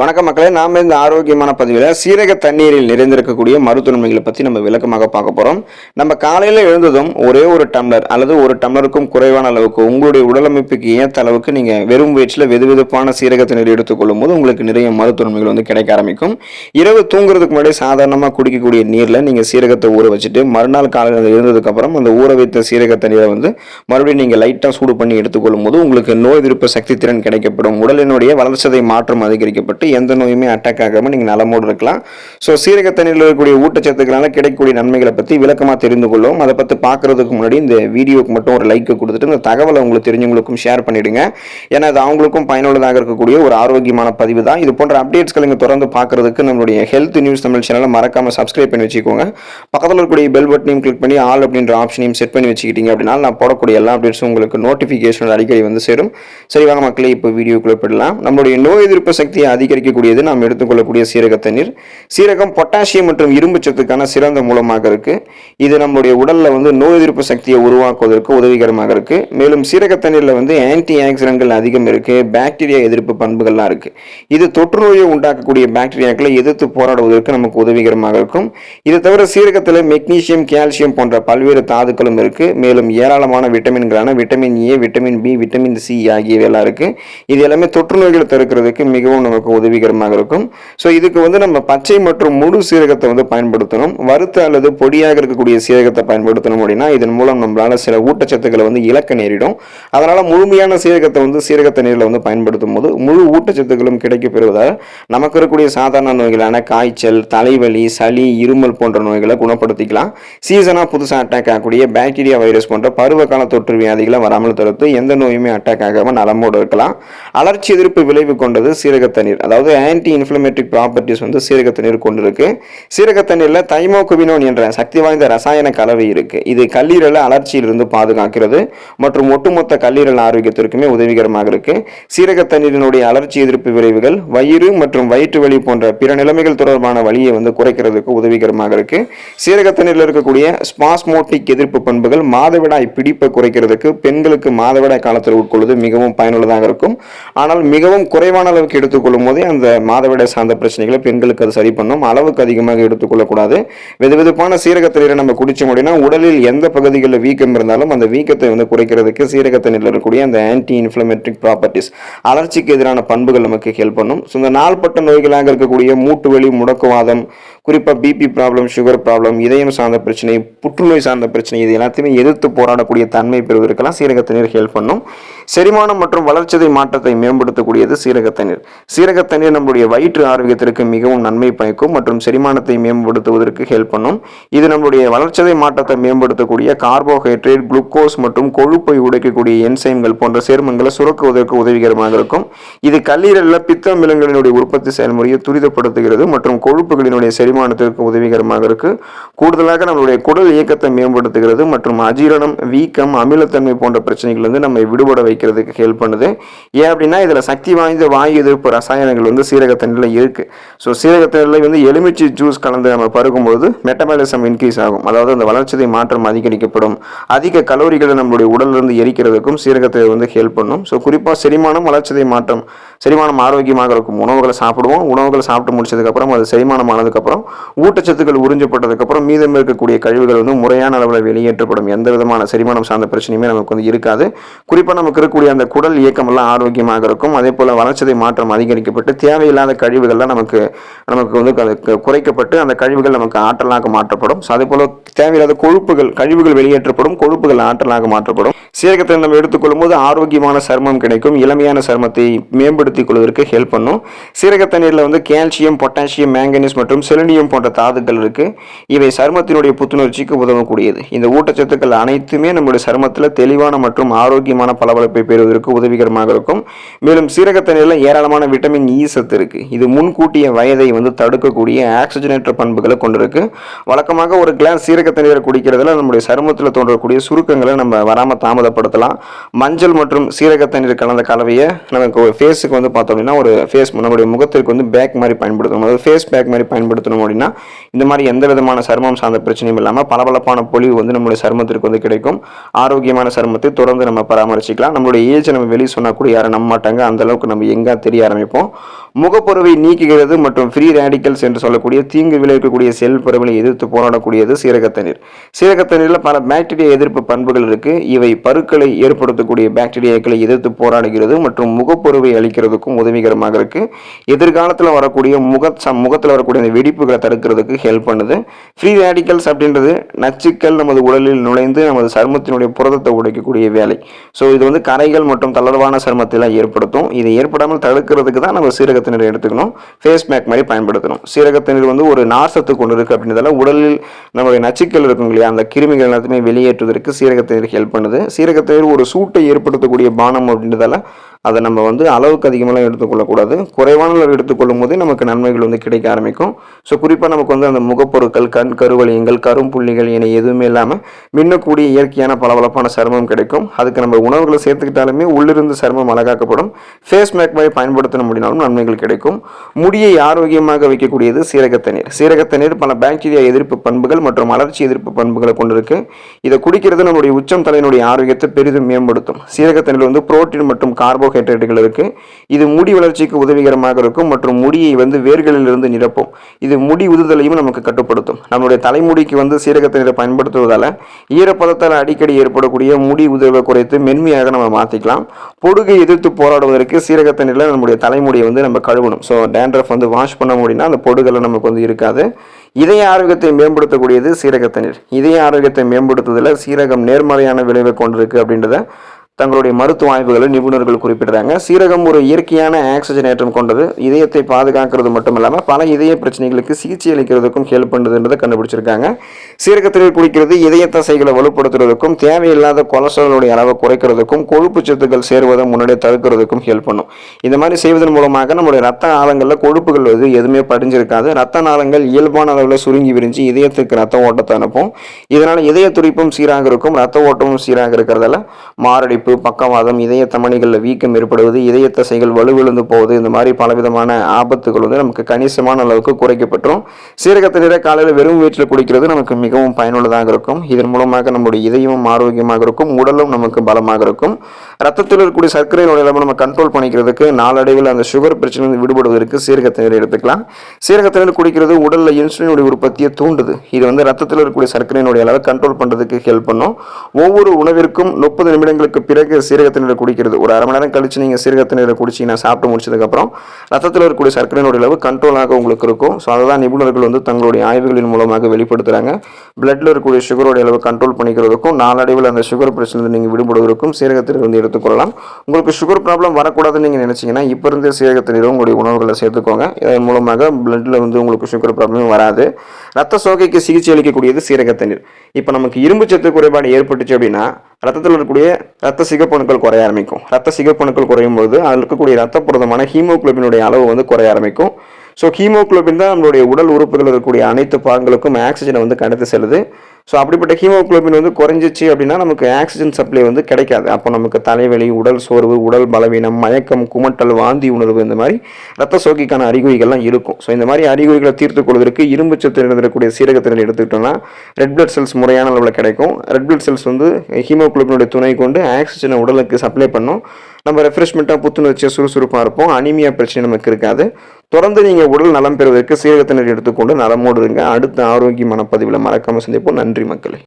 வணக்கம் மக்களே நாம இந்த ஆரோக்கியமான பதிவில் சீரக தண்ணீரில் நிறைந்திருக்கக்கூடிய மருத்துவமைகளை பற்றி நம்ம விளக்கமாக பார்க்க போகிறோம் நம்ம காலையில் எழுந்ததும் ஒரே ஒரு டம்ளர் அல்லது ஒரு டம்ளருக்கும் குறைவான அளவுக்கு உங்களுடைய உடலமைப்புக்கு ஏற்ற அளவுக்கு நீங்கள் வெறும் வயிற்றில் வெது வெதுப்பான சீரக தண்ணீர் எடுத்துக்கொள்ளும் போது உங்களுக்கு நிறைய மருத்துவமைகள் வந்து கிடைக்க ஆரம்பிக்கும். இரவு தூங்குறதுக்கு முன்னாடி சாதாரணமாக குடிக்கக்கூடிய நீரில் நீங்கள் சீரகத்தை ஊற வச்சுட்டு மறுநாள் காலையில் எழுந்ததுக்கப்புறம் அந்த ஊற வைத்த சீரக தண்ணீரை வந்து மறுபடியும் நீங்கள் லைட்டாக சூடு பண்ணி எடுத்துக்கொள்ளும் போது உங்களுக்கு நோய் எதிர்ப்பு சக்தி திறன் கிடைக்கப்படும். உடலினுடைய வளர்ச்சதை மாற்றம் அதிகரிக்கப்பட்டு எந்த நோயுமே அட்டாக் ஆகாமல் நீங்கள் நலமோடு இருக்கலாம். ஸோ சீரக தண்ணியில் இருக்கக்கூடிய ஊட்டச்சத்துக்களால் கிடைக்கக்கூடிய நன்மைகளை பற்றி விளக்கமாக தெரிந்து கொள்ளும் அதை பற்றி பார்க்குறதுக்கு முன்னாடி இந்த வீடியோக்கு மட்டும் ஒரு லைக் கொடுத்துட்டு இந்த தகவலை உங்களுக்கு தெரிஞ்சவங்களுக்கும் ஷேர் பண்ணிவிடுங்க ஏன்னா அது அவங்களுக்கும் பயனுள்ளதாக இருக்கக்கூடிய ஒரு ஆரோக்கியமான பதிவு தான். இது போன்ற அப்டேட்ஸ்களை நீங்கள் தொடர்ந்து பார்க்குறதுக்கு நம்மளுடைய ஹெல்த் நியூஸ் தமிழ் சேனலை மறக்காமல் சப்ஸ்கிரைப் பண்ணி வச்சுக்கோங்க. பக்கத்தில் இருக்கக்கூடிய பெல் பட்டனையும் கிளிக் பண்ணி ஆல் அப்படின்ற ஆப்ஷனையும் செட் பண்ணி வச்சுக்கிட்டீங்க அப்படின்னா நான் போடக்கூடிய எல்லா அப்டேட்ஸும் உங்களுக்கு நோட்டிஃபிகேஷன் அடிக்கடி வந்து சேரும். சரி வாங்க மக்களே இப்போ வீடியோக்குள்ள போயிடலாம். நம்மளுடைய நோய் எதிர்ப்பு சக்தியை அதிகரிக்கக்கூடியது நாம் எடுத்துக்கொள்ளக்கூடிய சீரக தண்ணீர். சீரகம் பொட்டாசியம் மற்றும் இரும்பு சத்துக்கான சிறந்த மூலமாக இருக்கு. இது நம்முடைய உடல்ல வந்து நோய் எதிர்ப்பு சக்தியை உருவாக்குவதற்கு உதவிகரமாக இருக்கு. மேலும் சீரக தண்ணீர்ல வந்து ஆன்டி ஆக்சிடென்ட்கள் அதிகம் இருக்கு. பாக்டீரியா எதிர்ப்பு பண்புகள்லாம் இருக்கு. இது தொற்று நோயை உண்டாக்கக்கூடிய பாக்டீரியாக்களை எதிர்த்து போராடுவதற்கு நமக்கு உதவிகரமாக இருக்கும். இது தவிர சீரகத்தில் மெக்னீசியம் கால்சியம் போன்ற பல்வேறு தாதுக்களும் இருக்கு. மேலும் ஏராளமான விட்டமின்களான vitamin A vitamin B vitamin C ஆகியவை எல்லாம் இருக்கு. இது எல்லாமே தொற்று நோய்களை தடுக்கிறதுக்கு மிகவும் நமக்கு உதவிகரமாக இருக்கும். ஸோ இதுக்கு வந்து நம்ம பச்சை மற்றும் முழு சீரகத்தை வந்து பயன்படுத்தணும். வறுத்த அல்லது பொடியாக இருக்கக்கூடிய சீரகத்தை பயன்படுத்தணும் அப்படின்னா இதன் மூலம் நம்மளால் சில ஊட்டச்சத்துக்களை வந்து இழக்க நேரிடும். அதனால் முழுமையான சீரகத்தை வந்து சீரக தண்ணீரில் வந்து பயன்படுத்தும் போது முழு ஊட்டச்சத்துக்களும் கிடைக்கப் பெறுவதால் நமக்கு இருக்கக்கூடிய சாதாரண நோய்களான காய்ச்சல் தலைவலி சளி இருமல் போன்ற நோய்களை குணப்படுத்திக்கலாம். சீசனாக புதுசாக அட்டாக் ஆகக்கூடிய பாக்டீரியா வைரஸ் போன்ற பருவகால தொற்று வியாதிகளை வராமல் தடுத்து எந்த நோயுமே அட்டாக் ஆகாமல் நலமோடு இருக்கலாம். அலர்ச்சி எதிர்ப்பு விளைவு கொண்டது சீரக தண்ணீர் அதாவது ஆன்டி இன்ஃப்ளமேட்ரிக் ப்ராப்பர்ட்டிஸ் வந்து சீரக தண்ணீர் கொண்டிருக்கு. சீரக தண்ணீரில் தைமோகுவினோன் என்ற சக்தி வாய்ந்த ரசாயன கலவை இருக்கு. இது கல்லீரலை அலர்ச்சியிலிருந்து பாதுகாக்கிறது மற்றும் ஒட்டுமொத்த கல்லீரல் ஆரோக்கியத்திற்குமே உதவிகரமாக இருக்கு. சீரக தண்ணீரினுடைய அலர்ச்சி எதிர்ப்பு விளைவுகள் வயிறு மற்றும் வயிற்று வலி போன்ற பிற நிலைமைகள் தொடர்பான வழியை வந்து குறைக்கிறதுக்கு உதவிகரமாக இருக்கு. சீரக தண்ணீரில் இருக்கக்கூடிய ஸ்பாஸ்மோட்டிக் எதிர்ப்பு பண்புகள் மாதவிடாய் பிடிப்பை குறைக்கிறதுக்கு பெண்களுக்கு மாதவிடாய் காலத்தில் உட்கொள்வது மிகவும் பயனுள்ளதாக இருக்கும். ஆனால் மிகவும் குறைவான அளவுக்கு எடுத்துக்கொள்ளும் போது அந்த மாதவிட சார்ந்த பிரச்சனைகளை பெண்களுக்கு அது சரி பண்ணும். அளவுக்கு அதிகமாக எடுத்துக்கொள்ளக்கூடாது. வெது வெதுப்பான சீரக தண்ணீரை நம்ம குடிச்சோம் அப்படின்னா உடலில் எந்த பகுதிகளில் வீக்கம் இருந்தாலும் அந்த வீக்கத்தை வந்து குறைக்கிறதுக்கு சீரக தண்ணீரில் இருக்கக்கூடிய அந்த ஆன்டி இன்ஃப்ளமேட்ரிக் ப்ராப்பர்ட்டிஸ் அலர்ச்சிக்கு எதிரான பண்புகள் நமக்கு ஹெல்ப் பண்ணும். ஸோ இந்த நாள்பட்ட நோய்களாக இருக்கக்கூடிய மூட்டு வலி முடக்குவாதம் குறிப்பாக பிபி ப்ராப்ளம் சுகர் ப்ராப்ளம் இதயம் சார்ந்த பிரச்சனை புற்றுநோய் சார்ந்த பிரச்சனை இது எல்லாத்தையுமே எதிர்த்து போராடக்கூடிய தன்மை பெறுவதற்கெல்லாம் சீரக தண்ணீர் ஹெல்ப் பண்ணும். செரிமானம் மற்றும் வளர்ச்சிதை மாற்றத்தை மேம்படுத்தக்கூடியது சீரக தண்ணீர். சீரக தண்ணீர் வயிற்று ஆரோக்கியத்திற்கு மிகவும் நன்மை பயக்கும் மற்றும் செரிமானத்தை மேம்படுத்துவதற்கு ஹெல்ப் பண்ணும். இது நம்மளுடைய வளர்ச்சிதை மாற்றத்தை மேம்படுத்தக்கூடிய கார்போஹைட்ரேட் குளுக்கோஸ் மற்றும் கொழுப்பை உடைக்கக்கூடிய என்சைம்கள் போன்ற சேர்மங்களை சுரக்குவதற்கு உதவிகரமாக இருக்கும். இது கல்லீரலில் பித்த அமிலங்களினுடைய உற்பத்தி செயல்முறையை துரிதப்படுத்துகிறது மற்றும் கொழுப்புகளினுடைய செரிமானத்திற்கு உதவிகரமாக இருக்குது கூடுதலாக நம்மளுடைய குடல் இயக்கத்தை மேம்படுத்துகிறது மற்றும் அஜீரணம் வீக்கம் அமிலத்தன்மை போன்ற பிரச்சனைகள் வந்து நம்ம விடுபட வைக்கிறதுக்கு ஹெல்ப் பண்ணுது. ஏன் அப்படின்னா இதில் சக்தி வாய்ந்த வாயு எதிர்ப்பு ரசாயனங்கள் வந்து சீரக தண்ணியில் ஸோ சீரக தண்ணியில் வந்து எலுமிச்சை ஜூஸ் கலந்து நம்ம பருகும்போது மெட்டபாலிசம் இன்க்ரீஸ் ஆகும். அதாவது அந்த வளர்ச்சிதை மாற்றம் அதிகரிக்கப்படும். அதிக கலோரிகளை நம்மளுடைய உடலிருந்து எரிக்கிறதுக்கும் சீரகத்தை வந்து ஹெல்ப் பண்ணும். ஸோ குறிப்பாக செரிமானம் வளர்ச்சிதை மாற்றம் செரிமானம் ஆரோக்கியமாக இருக்கும். உணவுகளை சாப்பிடுவோம். உணவுகளை சாப்பிட்டு முடிச்சதுக்கப்புறம் அது செரிமானம் ஆனதுக்கப்புறம் ஊட்டச்சத்துக்கள் உறிஞ்சப்பட்டதுக்கப்புறம் மீதம் இருக்கக்கூடிய கழிவுகள் வந்து முறையான அளவில் வெளியேற்றப்படும். எந்த விதமான செரிமானம் சார்ந்த பிரச்சனையுமே நமக்கு வந்து இருக்காது. குறிப்பாக நமக்கு இருக்கக்கூடிய அந்த குடல் இயக்கமெல்லாம் ஆரோக்கியமாக இருக்கும். அதே போல் வளர்ச்சதை மாற்றம் அதிகரிக்கப்பட்டு தேவையில்லாத கழிவுகள்லாம் நமக்கு நமக்கு வந்து அது குறைக்கப்பட்டு அந்த கழிவுகள் நமக்கு ஆற்றலாக மாற்றப்படும். அதே போல் தேவையில்லாத கொழுப்புகள் கழிவுகள் வெளியேற்றப்படும். கொழுப்புகள் ஆற்றலாக மாற்றப்படும். சீரகத்தை நம்ம எடுத்துக்கொள்ளும் போது ஆரோக்கியமான சர்மம் கிடைக்கும். இளமையான சருமத்தை மேம்படுத்திக் கொள்வதற்கு ஹெல்ப் பண்ணும். சீரக தண்ணீரில் வந்து கால்சியம் பொட்டாசியம் மேங்கனீஸ் மற்றும் செலினியம் போன்ற தாதுக்கள் இருக்கு. இவை சருமத்தினுடைய புத்துணர்ச்சிக்கு உதவக்கூடியது. இந்த ஊட்டச்சத்துக்கள் அனைத்துமே நம்முடைய சருமத்தில் தெளிவான மற்றும் ஆரோக்கியமான பளபளப்பை பெறுவதற்கு உதவிகரமாக இருக்கும். மேலும் சீரக தண்ணீரில் ஏராளமான விட்டமின் இ e சத்து இருக்கு. இது முன்கூட்டிய வயதை வந்து தடுக்கக்கூடிய ஆக்சிஜனேற்ற பண்புகளை கொண்டிருக்கு. வழக்கமாக ஒரு கிளாஸ் சீரக தண்ணீரை குடிக்கிறதுல நம்முடைய சருமத்தில் தோன்றக்கூடிய சுருக்கங்களை நம்ம வராமல் தாமதப்படுத்தலாம். மஞ்சள் மற்றும் சீரக தண்ணீர் கலந்த கலவையை நமக்கு ஃபேஸுக்கு வந்து பார்த்தோம் அப்படின்னா ஒரு ஃபேஸ் நம்முடைய முகத்திற்கு வந்து பேக் மாதிரி பயன்படுத்தணும். அதாவது ஃபேஸ் பேக் மாதிரி பயன்படுத்தணும் அப்படின்னா இந்த மாதிரி எந்த விதமான சருமம் சார்ந்த பிரச்சனையும் இல்லாமல் பளபளப்பான பொலிவு வந்து நம்மளுடைய சருமத்திற்கு வந்து கிடைக்கும். ஆரோக்கியமான சருமத்தை தொடர்ந்து நம்ம பராமரிச்சுக்கலாம். நம்மளுடைய ஏஜ் நம்ம வெளியே சொன்னால் கூட யாரும் நம்ப மாட்டாங்க. அந்த அளவுக்கு நம்ம எங்கே தெரிய ஆரம்பிப்போம். முகப்பொருவை நீக்குகிறது மற்றும் ஃப்ரீ ரேடிக்கல்ஸ் என்று சொல்லக்கூடிய தீங்கு விளைவிக்கக்கூடிய செல் பரவலை எதிர்த்து போராடக்கூடியது சீரகத்தண்ணீர் சீரகத்தண்ணீரில் பல பாக்டீரியா எதிர்ப்பு பண்புகள் இருக்கு. இவை பருக்களை ஏற்படுத்தக்கூடிய பாக்டீரியாக்களை எதிர்த்து போராடுகிறது மற்றும் முகப்பொருவை அளிக்கிறதுக்கும் உதவிகரமாக இருக்கு. எதிர்காலத்தில் வரக்கூடிய முக முகத்தில் வரக்கூடிய அந்த வெடிப்புகளை தடுக்கிறதுக்கு ஹெல்ப் பண்ணுது. ஃப்ரீ ரேடிக்கல்ஸ் அப்படின்றது நச்சுக்கள் நமது உடலில் நுழைந்து நமது சருமத்தினுடைய புரதத்தை உடைக்கக்கூடிய வேலை. ஸோ இது வந்து கரைகள் மற்றும் தளர்வான சருமத்திலாம் ஏற்படுத்தும். இதை ஏற்படாமல் தடுக்கிறதுக்கு தான் நம்ம சீரக சீரகத்தினர் எடுத்துக்கணும். ஃபேஸ் மேக் மாதிரி பயன்படுத்தணும். சீரகத்தினர் வந்து ஒரு நார்சத்து கொண்டு இருக்கு அப்படின்றதால உடலில் நம்மளுடைய நச்சுக்கள் இருக்கும் இல்லையா அந்த கிருமிகள் எல்லாத்தையுமே வெளியேற்றுவதற்கு சீரகத்தினர் ஹெல்ப் பண்ணுது. சீரகத்தினர் ஒரு சூட்டை ஏற்படுத்தக்கூடிய பானம் அப்படின்றதால அதை நம்ம வந்து அளவுக்கு அதிகமாக எடுத்துக்கொள்ளக்கூடாது. குறைவான அளவு எடுத்துக்கொள்ளும் போதே நமக்கு நன்மைகள் வந்து கிடைக்க ஆரம்பிக்கும். ஸோ குறிப்பாக நமக்கு வந்து அந்த முகப்பொருட்கள் கண் கருவளியங்கள் கரும்புள்ளிகள் என எதுவுமே இல்லாமல் மின்னக்கூடிய இயற்கையான பளபளப்பான சருமம் கிடைக்கும். அதுக்கு நம்ம உணவுகளை சேர்த்துக்கிட்டாலுமே உள்ளிருந்து சருமம் அழகாக்கப்படும். ஃபேஸ் மேக் மாதிரி பயன்படுத்த முடினாலும் நன்மைகள் கிடைக்கும். முடியை ஆரோக்கியமாக வைக்கக்கூடியது சீரகத்தண்ணீர் சீரகத்தண்ணீர் பல பாக்டீரியா எதிர்ப்பு பண்புகள் மற்றும் அலர்ச்சி எதிர்ப்பு பண்புகளை கொண்டிருக்கு. இதை குடிக்கிறது நம்முடைய உச்சம் தலையினுடைய ஆரோக்கியத்தை பெரிதும் மேம்படுத்தும். சீரகத்தண்ணீர் வந்து புரோட்டீன் மற்றும் கார்போ கார்போஹைட்ரேட்டுகள் இருக்கு. இது முடி வளர்ச்சிக்கு உதவிகரமாக இருக்கும் மற்றும் முடியை வந்து வேர்களிலிருந்து நிரப்பும். இது முடி உதுதலையும் நமக்கு கட்டுப்படுத்தும். நம்மளுடைய தலைமுடிக்கு வந்து சீரகத்தண்ணீரை பயன்படுத்துவதால ஈரப்பதத்தால் அடிக்கடி ஏற்படக்கூடிய முடி உதவை குறைத்து மென்மையாக நம்ம மாற்றிக்கலாம் பொடுகை எதிர்த்து போராடுவதற்கு சீரகத்தண்ணீரில் நம்முடைய தலைமுடியை வந்து நம்ம கழுவணும். ஸோ டேண்ட்ரஃப் வந்து வாஷ் பண்ண முடியும்னா அந்த பொடுகளை நமக்கு வந்து இருக்காது. இதய ஆரோக்கியத்தை மேம்படுத்தக்கூடியது சீரகத்தண்ணீர் இதய ஆரோக்கியத்தை மேம்படுத்துவதில் சீரகம் நேர்மறையான விளைவை கொண்டிருக்கு அப்படின்றத தங்களுடைய மருத்துவ ஆய்வுகளை நிபுணர்கள் குறிப்பிடுறாங்க. சீரகம் ஒரு இயற்கையான ஆக்சிஜனேற்றம் கொண்டது. இதயத்தை பாதுகாக்கிறது மட்டும் இல்லாமல் பல இதய பிரச்சனைகளுக்கு சிகிச்சை அளிக்கிறதுக்கும் ஹெல்ப் பண்ணுதுன்றதை கண்டுபிடிச்சிருக்காங்க. சீரகத்தில் குடிக்கிறது இதய தசைகளை வலுப்படுத்துறதுக்கும் தேவையில்லாத கொலஸ்ட்ராலுடைய அளவை குறைக்கிறதுக்கும் கொழுப்பு சத்துக்கள் சேருவதை முன்னாடியே தடுக்கிறதுக்கும் ஹெல்ப் பண்ணும். இந்த மாதிரி செய்வதன் மூலமாக நம்முடைய ரத்த ஆழங்களில் கொழுப்புகள் வந்து எதுவுமே படிஞ்சிருக்காது. ரத்த நாளங்கள் இயல்பான அளவில் சுருங்கி விரிஞ்சு இதயத்துக்கு ரத்த ஓட்டத்தை அனுப்பும். இதனால் இதய துடிப்பும் சீராக இருக்கும். ரத்த ஓட்டமும் சீராக இருக்கிறதால மாரடைப்பு பக்கவாதம் இதய தமணிகளில் வீக்கம் ஏற்படுவது இதய தசைகள் வலுவிழுந்து போவது இந்த மாதிரி பலவிதமான ஆபத்துகள் வந்து நமக்கு கணிசமான அளவுக்கு குறைக்கப்பட்டுரும். சீரகத்தை நிற காலையில் வெறும் வயிற்றில் குடிக்கிறது நமக்கு மிகவும் பயனுள்ளதாக இருக்கும். இதன் மூலமாக நம்முடைய இதயமும் ஆரோக்கியமாக இருக்கும் உடலும் நமக்கு பலமாக இருக்கும். ரத்தத்தில் இருக்கக்கூடிய சர்க்கரை நோய் நம்ம கண்ட்ரோல் பண்ணிக்கிறதுக்கு நாளடைவில் அந்த சுகர் பிரச்சனை விடுபடுவதற்கு சீரகத்தை எடுத்துக்கலாம். சீரகத்தை குடிக்கிறது உடலில் இன்சுலினுடைய உற்பத்தியை தூண்டுது. இது வந்து ரத்தத்தில் இருக்கக்கூடிய சர்க்கரையினுடைய அளவை கண்ட்ரோல் பண்ணுறதுக்கு ஹெல்ப் பண்ணும். ஒவ்வொரு உணவிற்கும் முப்பது நிமிடங்களுக்கு பிறகு சீரகத்தை நீரை குடிக்கிறது. ஒரு அரை மணி நேரம் கழிச்சு நீங்கள் சீரகத்தை நீரை குடிச்சிங்கன்னா சாப்பிட்டு முடிச்சதுக்கப்புறம் ரத்தத்தில் இருக்கக்கூடிய சர்க்கரையினுடைய அளவு கண்ட்ரோலாக உங்களுக்கு இருக்கும். ஸோ அதை தான் நிபுணர்கள் வந்து தங்களுடைய ஆய்வுகளின் மூலமாக வெளிப்படுத்துகிறாங்க பிளட்டில் இருக்கக்கூடிய சுகருடைய அளவு கண்ட்ரோல் பண்ணிக்கிறதுக்கும் நாளடைவில் அந்த சுகர் பிரச்சனை நீங்கள் விடுபடுவதற்கும் சீரகத்தில் வந்து எடுத்துக்கொள்ளலாம் உங்களுக்கு சுகர் ப்ராப்ளம் வரக்கூடாதுன்னு நீங்கள் நினச்சிங்கன்னா இப்போ இருந்தே சீரகத்தை நீரை உங்களுடைய உணவுகளை சேர்த்துக்கோங்க. இதன் மூலமாக பிளட்டில் வந்து உங்களுக்கு சுகர் ப்ராப்ளமும் வராது. ரத்த சோகைக்கு சிகிச்சை அளிக்கக்கூடியது சீரக தண்ணீர். இப்போ நமக்கு இரும்பு சத்து குறைபாடு ஏற்பட்டுச்சு அப்படின்னா ரத்தத்தில் இருக்கக்கூடிய ரத்த சிகப்பணுக்கள் குறைய ஆரம்பிக்கும். ரத்த சிகப்பணுக்கள் குறையும் போது அதில் இருக்கக்கூடிய ரத்த புரதமான ஹீமோகுளோபினுடைய அளவு வந்து குறைய ஆரம்பிக்கும். ஸோ ஹீமோகுளோபின் தான் நம்மளுடைய உடல் உறுப்புகள் இருக்கக்கூடிய அனைத்து பாகங்களுக்கும் ஆக்சிஜனை வந்து கடத்து செல்லுது. ஸோ அப்படிப்பட்ட ஹீமோகுளோபின் வந்து குறைஞ்சிச்சு அப்படின்னா நமக்கு ஆக்சிஜன் சப்ளை வந்து கிடைக்காது. அப்போ நமக்கு தலைவலி உடல் சோர்வு உடல் பலவீனம் மயக்கம் குமட்டல் வாந்தி உணர்வு இந்த மாதிரி ரத்த சோக்கிக்கான அறிகுறிகள்லாம் இருக்கும். ஸோ இந்த மாதிரி அறிகுறிகளை தீர்த்து கொள்வதற்கு இரும்பு சத்து இருந்திருக்கக்கூடிய சீரகத்தினர் எடுத்துக்கிட்டோம்னா ரெட் பிளட் செல்ஸ் முறையான அளவில் கிடைக்கும். ரெட் பிளட் செல்ஸ் வந்து ஹீமோகுளோபினுடைய துணை கொண்டு ஆக்சிஜனை உடலுக்கு சப்ளை பண்ணும். நம்ம ரெஃப்ரெஷ்மெண்ட்டாக புத்துணர்ச்சியாக சுறுசுறுப்பாக இருப்போம். அனிமியா பிரச்சனை நமக்கு இருக்காது. தொடர்ந்து நீங்கள் உடல் நலம் பெறுவதற்கு சீரகத்தினர் எடுத்துக்கொண்டு நலமோடு இருங்க. அடுத்த ஆரோக்கியமான பதிவில் மறக்காமல் சந்திப்போம். நன்றி மக்களே.